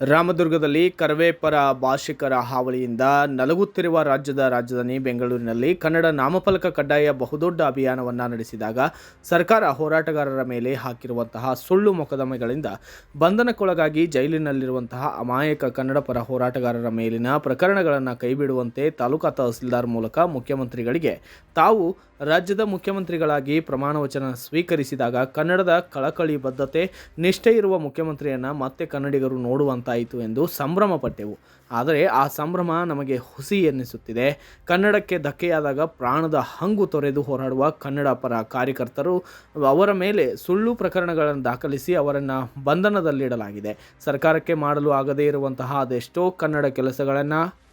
ರಾಮದುರ್ಗದಲ್ಲಿ ಕರವೇಪರ ಭಾಷಿಕರ ಹಾವಳಿಯಿಂದ ನಲಗುತ್ತಿರುವ ರಾಜ್ಯದ ರಾಜಧಾನಿ ಬೆಂಗಳೂರಿನಲ್ಲಿ ಕನ್ನಡ ನಾಮಫಲಕ ಕಡ್ಡಾಯ ಬಹುದೊಡ್ಡ ಅಭಿಯಾನವನ್ನು ನಡೆಸಿದಾಗ ಸರ್ಕಾರ ಹೋರಾಟಗಾರರ ಮೇಲೆ ಹಾಕಿರುವಂತಹ ಸುಳ್ಳು ಮೊಕದ್ದಮೆಗಳಿಂದ ಬಂಧನಕ್ಕೊಳಗಾಗಿ ಜೈಲಿನಲ್ಲಿರುವಂತಹ ಅಮಾಯಕ ಕನ್ನಡ ಪರ ಹೋರಾಟಗಾರರ ಮೇಲಿನ ಪ್ರಕರಣಗಳನ್ನು ಕೈಬಿಡುವಂತೆ ತಾಲೂಕಾ ತಹಸೀಲ್ದಾರ್ ಮೂಲಕ ಮುಖ್ಯಮಂತ್ರಿಗಳಿಗೆ ತಾವು ರಾಜ್ಯದ ಮುಖ್ಯಮಂತ್ರಿಗಳಾಗಿ ಪ್ರಮಾಣ ವಚನ ಸ್ವೀಕರಿಸಿದಾಗ ಕನ್ನಡದ ಕಳಕಳಿ ಬದ್ಧತೆ, ನಿಷ್ಠೆ ಇರುವ ಮುಖ್ಯಮಂತ್ರಿಯನ್ನು ಮತ್ತೆ ಕನ್ನಡಿಗರು ನೋಡುವಂತಾಯಿತು ಎಂದು ಸಂಭ್ರಮ ಪಟ್ಟೆವು. ಆದರೆ ಆ ಸಂಭ್ರಮ ನಮಗೆ ಹುಸಿ ಎನ್ನಿಸುತ್ತಿದೆ. ಕನ್ನಡಕ್ಕೆ ಧಕ್ಕೆಯಾದಾಗ ಪ್ರಾಣದ ಹಂಗು ತೊರೆದು ಹೋರಾಡುವ ಕನ್ನಡ ಪರ ಕಾರ್ಯಕರ್ತರು ಅವರ ಮೇಲೆ ಸುಳ್ಳು ಪ್ರಕರಣಗಳನ್ನು ದಾಖಲಿಸಿ ಅವರನ್ನು ಬಂಧನದಲ್ಲಿಡಲಾಗಿದೆ. ಸರ್ಕಾರಕ್ಕೆ ಮಾಡಲು ಆಗದೇ ಇರುವಂತಹ ಅದೆಷ್ಟೋ ಕನ್ನಡ ಕೆಲಸಗಳನ್ನು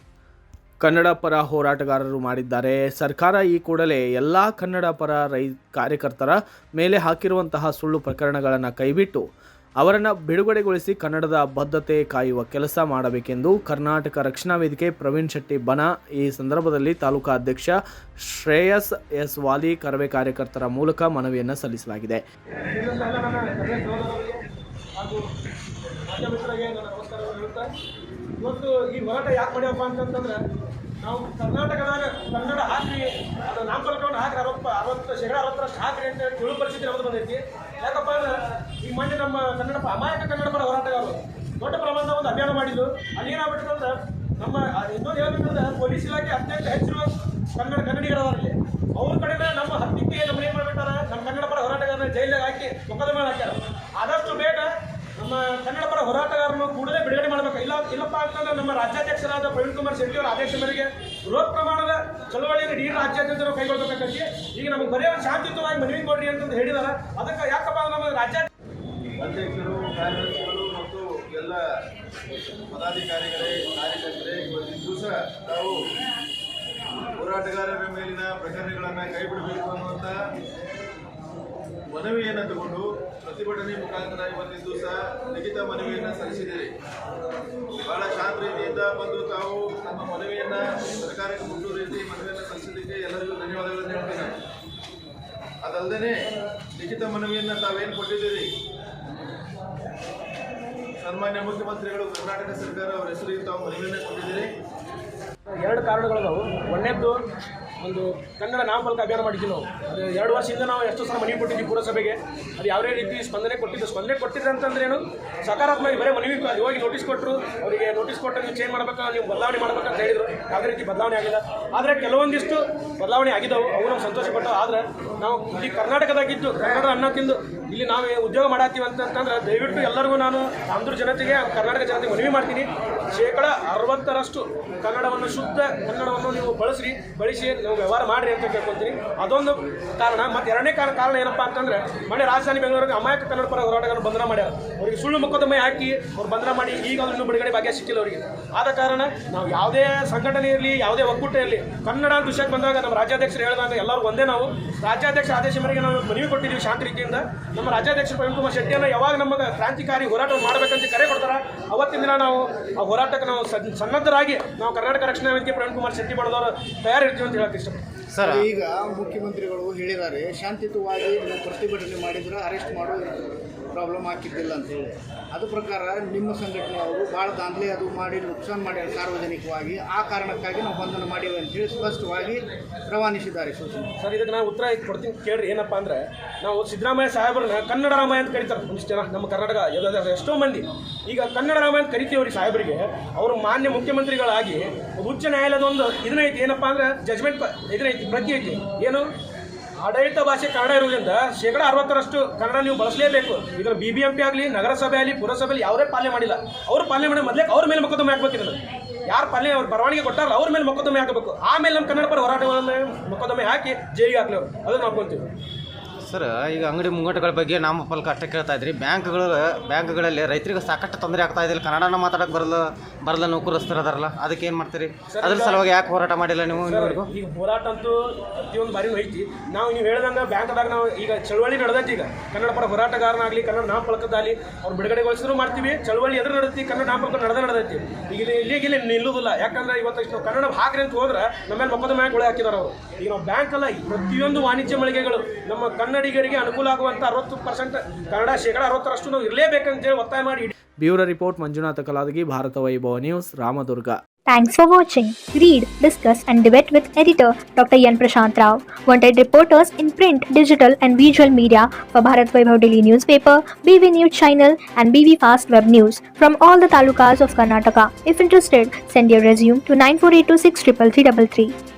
ಕನ್ನಡ ಪರ ಹೋರಾಟಗಾರರು ಮಾಡಿದ್ದಾರೆ. ಸರ್ಕಾರ ಈ ಕೂಡಲೇ ಎಲ್ಲ ಕನ್ನಡ ಪರ ರೈ, ಕಾರ್ಯಕರ್ತರ ಮೇಲೆ ಹಾಕಿರುವಂತಹ ಸುಳ್ಳು ಪ್ರಕರಣಗಳನ್ನು ಕೈಬಿಟ್ಟು ಅವರನ್ನು ಬಿಡುಗಡೆಗೊಳಿಸಿ ಕನ್ನಡದ ಬದ್ಧತೆ ಕಾಯುವ ಕೆಲಸ ಮಾಡಬೇಕೆಂದು ಕರ್ನಾಟಕ ರಕ್ಷಣಾ ವೇದಿಕೆ ಪ್ರವೀಣ್ ಶೆಟ್ಟಿ ಬನ ಈ ಸಂದರ್ಭದಲ್ಲಿ ತಾಲೂಕಾ ಅಧ್ಯಕ್ಷ ಶ್ರೇಯಸ್ ಎಸ್ ವಾಲಿ ಕರವೆ ಕಾರ್ಯಕರ್ತರ ಮೂಲಕ ಮನವಿಯನ್ನು ಸಲ್ಲಿಸಲಾಗಿದೆ ಇದರಿಂದ ಎಲ್ಲ ನನ್ನ ಕನ್ನಡ ಸಹೋದರರಿಗೆ ಹಾಗೂ ರಾಜ್ಯ ಮಿತ್ರರಿಗೆ ನನ್ನ ನಮಸ್ಕಾರವನ್ನು ಹೇಳ್ತಾ ಇವತ್ತು ಈ ಹೋರಾಟ ಯಾಕೆ ಮಾಡ್ಯಪ್ಪ ಅಂತಂತಂದ್ರೆ, ನಾವು ಕರ್ನಾಟಕದಾಗ, ಕನ್ನಡ ಹಾಕ್ರಿ, ಅದು ನಾಮಫಲಕವನ್ನು ಹಾಕ್ರಿ, ಅರವತ್ತು ಅರವತ್ತು, ಶೇಕಡ ಅರವತ್ತರಷ್ಟು ಹಾಕ್ರಿ ಅಂತ ಹೇಳಿ ಪರಿಸ್ಥಿತಿ ನಮ್ದು ಬಂದೈತಿ? ಯಾಕಪ್ಪ ಅಂದ್ರೆ, ಈ ಮೊನ್ನೆ ನಮ್ಮ ಕನ್ನಡ, ಅಮಾಯಕ ಕನ್ನಡ ಪರ ಹೋರಾಟಗಾರರು ದೊಡ್ಡ ಪ್ರಮಾಣದ ಒಂದು ಅಭಿಯಾನ ಮಾಡಿದ್ದು. ಅಲ್ಲಿ ಏನಾಗ್ಬಿಟ್ಟಂದ್ರೆ ನಮ್ಮ ಇನ್ನೊಂದು ಹೇಳ್ಬೇಕಂದ್ರೆ, ಪೊಲೀಸ್ ಇಲಾಖೆ ಅತ್ಯಂತ ಹೆಚ್ಚಿರುವ ಕನ್ನಡ ಕನ್ನಡಿಗರವರಲ್ಲಿ ಅವ್ರ ಕಡೆನ ನಮ್ಮ ಹತ್ತಿಕ್ಕೆ ನಮ್ಮ ಏನ್ ಮಾಡ್ಬಿಟ್ಟಾರ? ನಮ್ಮ ಕನ್ನಡ ಪರ ಹೋರಾಟಗಾರನ ಜೈಲಿಗೆ ಹಾಕಿ ಮೊಕದ್ದಮೆ ಹಾಕ್ಯಾರ. ಆದಷ್ಟು ಬೇಗ ನಮ್ಮ ಕನ್ನಡ ಪರ ಹೋರಾಟಗಾರನು ಕೂಡಲೇ ಬಿಡುಗಡೆ ಮಾಡಬೇಕು ಇಲ್ಲ ನಮ್ಮ ರಾಜ್ಯಾಧ್ಯಕ್ಷರಾದ ಪ್ರವೀಣ್ ಕುಮಾರ್ ಶೆಟ್ಟಿ ಅವರ ಆದೇಶ ಮೇರೆಗೆ ಬೃಹತ್ ಪ್ರಮಾಣದ ಚಳವಳಿಯನ್ನು ಇಡೀ ರಾಜ್ಯಾದ್ಯಂತ ನಾವು ಈಗ ನಮಗೆ ಬರೆಯ ಶಾಂತಿಯುತವಾಗಿ ಮನವಿ ಕೊಡ್ರಿ ಅಂತಂದು ಹೇಳಿದಾರೆ. ಅದಕ್ಕೆ ಯಾಕಪ್ಪ ನಮ್ಮ ರಾಜ್ಯ ಅಧ್ಯಕ್ಷರು ಕಾರ್ಯದರ್ಶಿಗಳು ಮತ್ತು ಎಲ್ಲ ಪದಾಧಿಕಾರಿಗಳೇ, ಕಾರ್ಯಕರ್ತರೇ, ಇವತ್ತಿನ ದಿವಸ ನಾವು ಹೋರಾಟಗಾರರ ಮೇಲಿನ ಪ್ರಕರಣಗಳನ್ನು ಕೈಬಿಡಬೇಕು ಅನ್ನುವಂಥ ಮನವಿಯನ್ನು ತಗೊಂಡು ಪ್ರತಿಭಟನೆ ಮುಖಾಂತರ ಇವತ್ತಿನ ದಿವಸ ಲಿಖಿತ ಮನವಿಯನ್ನು ಸಲ್ಲಿಸಿದ್ದೀರಿ. ಬಹಳ ಶಾಂತ ರೀತಿಯಿಂದ ಬಂದು ತಾವು ತಮ್ಮ ಮನವಿಯನ್ನು ಸರ್ಕಾರಕ್ಕೆ ರೀತಿ ಮನವಿಯನ್ನು ಸಲ್ಲಿಸಿದ್ದಕ್ಕೆ ಎಲ್ಲರಿಗೂ ಧನ್ಯವಾದಗಳನ್ನು ಹೇಳ್ತೇನೆ. ಅದಲ್ಲದೆ ಲಿಖಿತ ಮನವಿಯನ್ನು ತಾವೇನು ಕೊಟ್ಟಿದ್ದೀರಿ? ಸನ್ಮಾನ್ಯ ಮುಖ್ಯಮಂತ್ರಿಗಳು, ಕರ್ನಾಟಕ ಸರ್ಕಾರ ಅವರ ಹೆಸರಿಗೆ ತಾವು ಮನವಿಯನ್ನು ಕೊಟ್ಟಿದ್ದೀರಿ. ಎರಡು ಕಾರಣಗಳದಾವು. ಒಂದನೇದ್ದು ಒಂದು ಕನ್ನಡ ನಾಮಫಲಕ ಅಭಿಯಾನ ಮಾಡಿದ್ವಿ ನಾವು. ಅದು ಎರಡು ವರ್ಷದಿಂದ ನಾವು ಎಷ್ಟು ಸಲ ಮನವಿ ಕೊಟ್ಟಿದ್ವಿ ಪುರಸಭೆಗೆ. ಅದು ಯಾವುದೇ ರೀತಿ ಸ್ಪಂದನೆ ಕೊಟ್ಟಿದ್ದು ಸ್ಪಂದನೆ ಕೊಟ್ಟಿದ್ರೆ ಅಂತಂದ್ರೆ ಏನು? ಸಕಾರಾತ್ಮಕವಾಗಿ ಬರೀ ಮನವಿ ಹೋಗಿ ನೋಟಿಸ್ ಕೊಟ್ಟರು ಅವರಿಗೆ ನೋಟಿಸ್ ಕೊಟ್ಟರೆ ನೀವು ಚೇಂಜ್ ಮಾಡಬೇಕಾ, ನೀವು ಬದಲಾವಣೆ ಮಾಡ್ಬೇಕು ಅಂತ ಹೇಳಿದ್ರು. ಯಾವುದೇ ರೀತಿ ಬದಲಾವಣೆ ಆಗಿಲ್ಲ. ಆದರೆ ಕೆಲವೊಂದಿಷ್ಟು ಬದಲಾವಣೆ ಆಗಿದ್ದವು. ಅವು ನಮ್ಗೆ ಸಂತೋಷ ಪಟ್ಟವು ಆದರೆ ನಾವು ಇಲ್ಲಿ ಕರ್ನಾಟಕದಾಗಿದ್ದು ಕನ್ನಡ ಅನ್ನ ತಿಂದು ಇಲ್ಲಿ ನಾವು ಉದ್ಯೋಗ ಮಾಡತ್ತೀವಿ ಅಂತಂತಂದ್ರೆ ದಯವಿಟ್ಟು ಎಲ್ಲರಿಗೂ ನಾನು ಆಂಧ್ರ ಜನತೆಗೆ, ಕರ್ನಾಟಕ ಜನತೆಗೆ ಮನವಿ ಮಾಡ್ತೀನಿ. ಶೇಕಡ ಅರವತ್ತರಷ್ಟು ಕನ್ನಡವನ್ನು, ಶುದ್ಧ ಕನ್ನಡವನ್ನು ನೀವು ಬಳಸ್ರಿ, ಬಳಸಿ, ನೀವು ವ್ಯವಹಾರ ಮಾಡಿರಿ ಅಂತ ಕೇಳ್ಕೊತೀನಿ ಅದೊಂದು ಕಾರಣ. ಮತ್ತು ಎರಡನೇ ಕಾರಣ ಕಾರಣ ಏನಪ್ಪ ಅಂತಂದ್ರೆ, ಮನೆ ರಾಜಧಾನಿ ಬೆಂಗಳೂರಿಗೆ ಅಮಾಯಕ ಕನ್ನಡ ಪರ ಹೋರಾಟಗಾರರು ಬಂಧನ ಮಾಡ್ಯಾರ. ಅವರಿಗೆ ಸುಳ್ಳು ಮೊಕದ್ದಮೆ ಹಾಕಿ ಅವ್ರು ಬಂಧನ ಮಾಡಿ ಈಗ ಇನ್ನೂ ಬಿಡುಗಡೆ ಭಾಗ್ಯ ಸಿಕ್ಕಿಲ್ಲ ಅವರಿಗೆ. ಆದ ಕಾರಣ ನಾವು ಯಾವುದೇ ಸಂಘಟನೆ ಇರಲಿ, ಯಾವುದೇ ಒಕ್ಕೂಟ ಇರಲಿ, ಕನ್ನಡ ವಿಷಯಕ್ಕೆ ಬಂದಾಗ ನಮ್ಮ ರಾಜ್ಯಾಧ್ಯಕ್ಷರು ಹೇಳಿದಾಗ ಎಲ್ಲರೂ ಒಂದೇ ನಾವು. ರಾಜ್ಯಾಧ್ಯಕ್ಷ ಆದೇಶ ಮೇರೆಗೆ ನಾವು ಮನವಿ ಕೊಟ್ಟಿದ್ದೀವಿ ಶಾಂತ ರೀತಿಯಿಂದ. ನಮ್ಮ ರಾಜ್ಯಾಧ್ಯಕ್ಷ ಪ್ರವೀಣ್ ಕುಮಾರ್ ಶೆಟ್ಟಿಯನ್ನು ಯಾವಾಗ ನಮಗೆ ಕ್ರಾಂತಿಕಾರಿ ಹೋರಾಟ ಮಾಡಬೇಕಂತ ಕರೆ ಕೊಡ್ತಾರ ಅವತ್ತಿನ ದಿನ ನಾವು ಆ ಹೋರಾಟಕ್ಕೆ ನಾವು ಸನ್ನದ್ಧರಾಗಿ ನಾವು ಕರ್ನಾಟಕ ರಕ್ಷಣಾ ವೇದಿಕೆ ಪ್ರವೀಣ್ ಕುಮಾರ್ ಶೆಟ್ಟಿ ಬಡದವರು ತಯಾರಿರ್ತೀವಿ ಅಂತ ಹೇಳಕ್ಕೆ ಇಷ್ಟಪಡ್ತೀನಿ. ಸರ್ ಈಗ ಮುಖ್ಯಮಂತ್ರಿಗಳು ಹೇಳಿದ್ದಾರೆ ಶಾಂತಿಯುತವಾಗಿ ಪ್ರತಿಭಟನೆ ಮಾಡಿದ್ರೆ ಅರೆಸ್ಟ್ ಮಾಡೋ ಪ್ರಾಬ್ಲಮ್ ಆಗ್ತಿದ್ದಿಲ್ಲ ಅಂತ ಹೇಳಿ. ಅದ್ರ ಪ್ರಕಾರ ನಿಮ್ಮ ಸಂಘಟನೆಯವರು ಭಾಳ ದಾಂಧಲೆ ಅದು ಮಾಡಿ, ನುಕ್ಸಾನ್ ಮಾಡ್ಯಾರ ಸಾರ್ವಜನಿಕವಾಗಿ, ಆ ಕಾರಣಕ್ಕಾಗಿ ನಾವು ಬಂಧನ ಮಾಡಿವೆ ಅಂತೇಳಿ ಸ್ಪಷ್ಟವಾಗಿ ರವಾನಿಸಿದ್ದಾರೆ ಸೂಚನೆ ಸರ್, ಇದಕ್ಕೆ ನಾನು ಉತ್ತರ ಕೊಡ್ತೀನಿ. ಕೇಳ್ರಿ, ಏನಪ್ಪ ಅಂದ್ರೆ ನಾವು ಸಿದ್ದರಾಮಯ್ಯ ಸಾಹೇಬರನ್ನ ಕನ್ನಡ ರಾಮಾಯಣ ಅಂತ ಕರೀತಾರೆ. ಒಂದಿಷ್ಟು ಜನ, ನಮ್ಮ ಕರ್ನಾಟಕ ಎಷ್ಟೋ ಮಂದಿ. ಈಗ ಕನ್ನಡ ರಾಮಾಯಣ ಅಂತ ಕರಿತೀವಿ ಅವ್ರಿಗೆ ಸಾಹೇಬರಿಗೆ. ಅವರು ಮಾನ್ಯ ಮುಖ್ಯಮಂತ್ರಿಗಳಾಗಿ ಉಚ್ಚ ನ್ಯಾಯಾಲಯದ ಒಂದು ಇದನ್ನೈತಿ ಏನಪ್ಪ ಅಂದ್ರೆ ಜಜ್ಮೆಂಟ್ ಇದನ್ನೈತಿ ಪ್ರತಿ ಐತಿ. ಏನು? ಆಡಳಿತ ಭಾಷೆ ಕನ್ನಡ ಇರುವುದರಿಂದ ಶೇಕಡ ಅರವತ್ತರಷ್ಟು ಕನ್ನಡ ನೀವು ಬಳಸಲೇಬೇಕು. ಈಗ ಬಿ ಬಿ ಎಂ ಪಿ ಆಗಲಿ, ನಗರಸಭೆ ಆಗಲಿ ಪುರಸಭೆಯಲ್ಲಿ ಯಾವುದೇ ಪಾಲನೆ ಮಾಡಿಲ್ಲ. ಅವರು ಪಾಲನೆ ಮಾಡಿ ಮೊದಲೇ ಅವ್ರ ಮೇಲೆ ಮೊಕದ್ದಮೆ ಹಾಕ್ಬೇಕು ಇದನ್ನು ಯಾರು ಪಾಲನೆ ಅವ್ರು ಬರವಣಿಗೆ ಕೊಟ್ಟಾರಲ್ಲ ಅವ್ರ ಮೇಲೆ ಮೊಕದ್ದಮೆ ಹಾಕಬೇಕು. ಆಮೇಲೆ ನಮ್ಮ ಕನ್ನಡ ಪರ ಹೋರಾಟವನ್ನು ಮೊಕದ್ದಮೆ ಹಾಕಿ ಜೈಲಿಗೆ ಹಾಕ್ಲಿ ಅವರು. ಅದನ್ನು ನೋಡ್ಕೊಂತೀವಿ ಸರ್ ಈಗ ಅಂಗಡಿ ಮುಂಗಟ್ಟುಗಳ ಬಗ್ಗೆ ನಮ್ಮ ಫಲಕ ಅಷ್ಟೇ ಕೇಳ್ತಾ ಇದ್ರಿ. ಬ್ಯಾಂಕ್ಗಳು ಬ್ಯಾಂಕ್ಗಳಲ್ಲಿ ರೈತರಿಗೆ ಸಾಕಷ್ಟು ತೊಂದರೆ ಆಗ್ತಾ ಇದಿಲ್ಲ ಕನ್ನಡನ ಮಾತಾಡಕ್ಕೆ ಬರಲ್ಲ ಬರಲ್ಲ ನೌಕರಸ್ಥರು ಅದಾರಲ್ಲ ಅದಕ್ಕೆ ಏನು ಮಾಡ್ತೀರಿ? ಅದ್ರ ಸಲುವಾಗಿ ಯಾಕೆ ಹೋರಾಟ ಮಾಡಿಲ್ಲ ನೀವು ಇನ್ನೂವರೆಗೂ? ಈಗ ಹೋರಾಟ ಅಂತೂ ಪ್ರತಿಯೊಂದು ಬಾರಿ ಐತಿ. ನಾವು ನೀವು ಹೇಳ್ದಂಗೆ ಬ್ಯಾಂಕ್ದಾಗ ನಾವು ಈಗ ಚಳವಳಿ ನಡೆದೈತಿ ಈಗ. ಕನ್ನಡ ಪರ ಹೋರಾಟಗಾರನಾಗಲಿ ಕನ್ನಡ ನಾಮಫಲಕದಾಗಲಿ ಅವ್ರು ಬಿಡುಗಡೆಗೊಳಿಸಿದ್ರು ಮಾಡ್ತೀವಿ. ಚಳವಳಿ ಎದುರು ನಡೆದೈತಿ ಕನ್ನಡ ನಾಮಫಲಕ ನಡೆದ ನಡೆದೈತಿ. ಈಗ ಇಲ್ಲಿ ಇಲ್ಲಿಗೆ ಇಲ್ಲಿ ನಿಲ್ಲುವುದಿಲ್ಲ ಯಾಕಂದ್ರೆ ಇವತ್ತು ನಾವು ಕನ್ನಡ ಹಾಕ್ರಿ ಅಂತ ಹೋದ್ರೆ ನಮ್ಮ ಮೇಲೆ ಮ್ಯಾಂಕ್ ಒಳಗೆ ಹಾಕಿದಾರೆ ಅವರು. ಈಗ ನಾವು ಬ್ಯಾಂಕ್ ಅಲ್ಲ ಪ್ರತಿಯೊಂದು ವಾಣಿಜ್ಯ ಮಳಿಗೆಗಳು ನಮ್ಮ ಕನ್ನಡಿಗರಿಗೆ ಅನುಕೂಲ ಆಗುವಂಥ ಅರವತ್ತು ಪರ್ಸೆಂಟ್ ಕನ್ನಡ ಶೇಕಡ ಅರವತ್ತರಷ್ಟು ನಾವು ಇರಲೇಬೇಕಂತೇಳಿ ಒತ್ತಾಯ ಮಾಡಿ bureau report Manjunatha Kaladagi Bharata Vaibhava news Ramadurga Thanks for watching. Read, discuss, and debate with editor Dr. Yan Prashant Rao. Wanted reporters in print, digital, and visual media for Bharat Vaibhav Daily Newspaper, BV News Channel, and BV Fast Web News from all the talukas of Karnataka. If interested, send your resume to 9482633333.